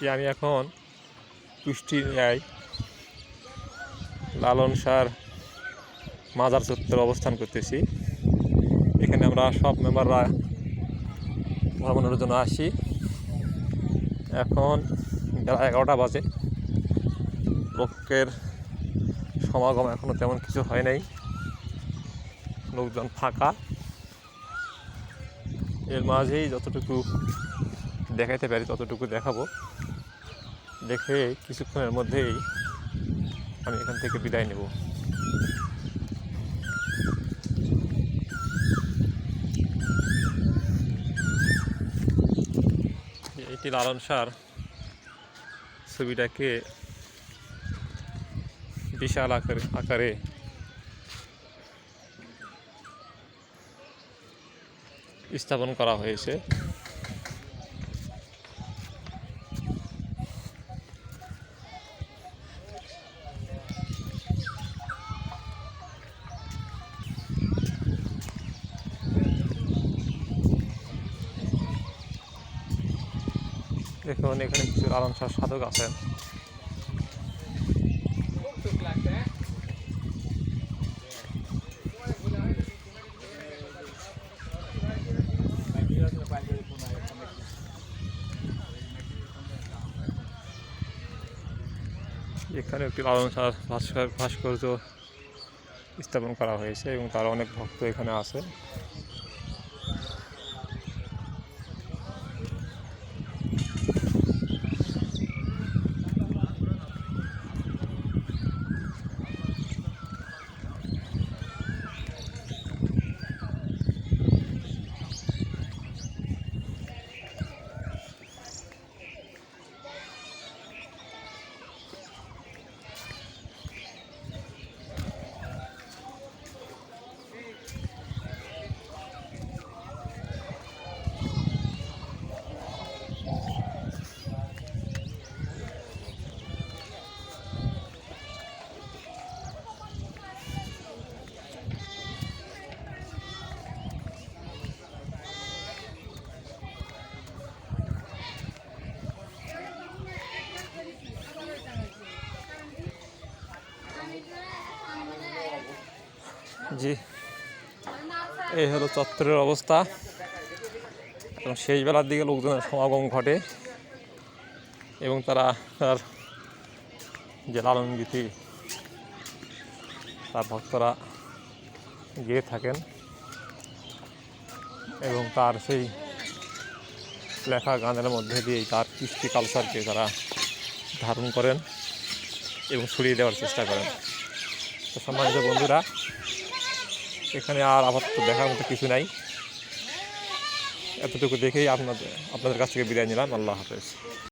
যে আমি এখন কুষ্টিয়ায় লালন সার মাজার চত্বরে অবস্থান করতেছি। এখানে আমরা সব মেম্বাররা ভ্রমণের জন্য আসি। এখন বেলা এগারোটা বাজে। লোকের সমাগম এখনও তেমন কিছু হয় নাই। লোকজন ফাঁকা। এর মাঝেই যতটুকু দেখাইতে পারি ততটুকু দেখাবো। দেখে কিছুক্ষণের মধ্যেই আমি এখান থেকে বিদায় নেব। এটি লালন সার ছবিটাকে বিশাল আকার, আকারে স্থাপন করা হয়েছে। দেখুন, এখানে কিছু লালন সার সাধক আছেন। এখানে একটি লালন ভাস্কর ভাস্কর্য স্থাপন করা হয়েছে এবং তার অনেক ভক্ত এখানে আছে। জি। এই হলো চত্বরের অবস্থা। এবং শেষ বেলার দিকে লোকজনের সমাগম ঘটে। এবং তারা তার যে লালন গীতি তার ভক্তরা গেয়ে থাকেন। এবং তার সেই লেখা গানের মধ্যে দিয়েই তার কৃষ্টি কালচারকে তারা ধারণ করেন এবং ছড়িয়ে দেওয়ার চেষ্টা করেন। তো সম্মানিত বন্ধুরা এখানে আর আপাতত দেখার মতো কিছু নাই। এতটুকু দেখেই আপনাদের আপনাদের কাছ থেকে বিদায় নিলাম। আল্লাহ হাফেজ।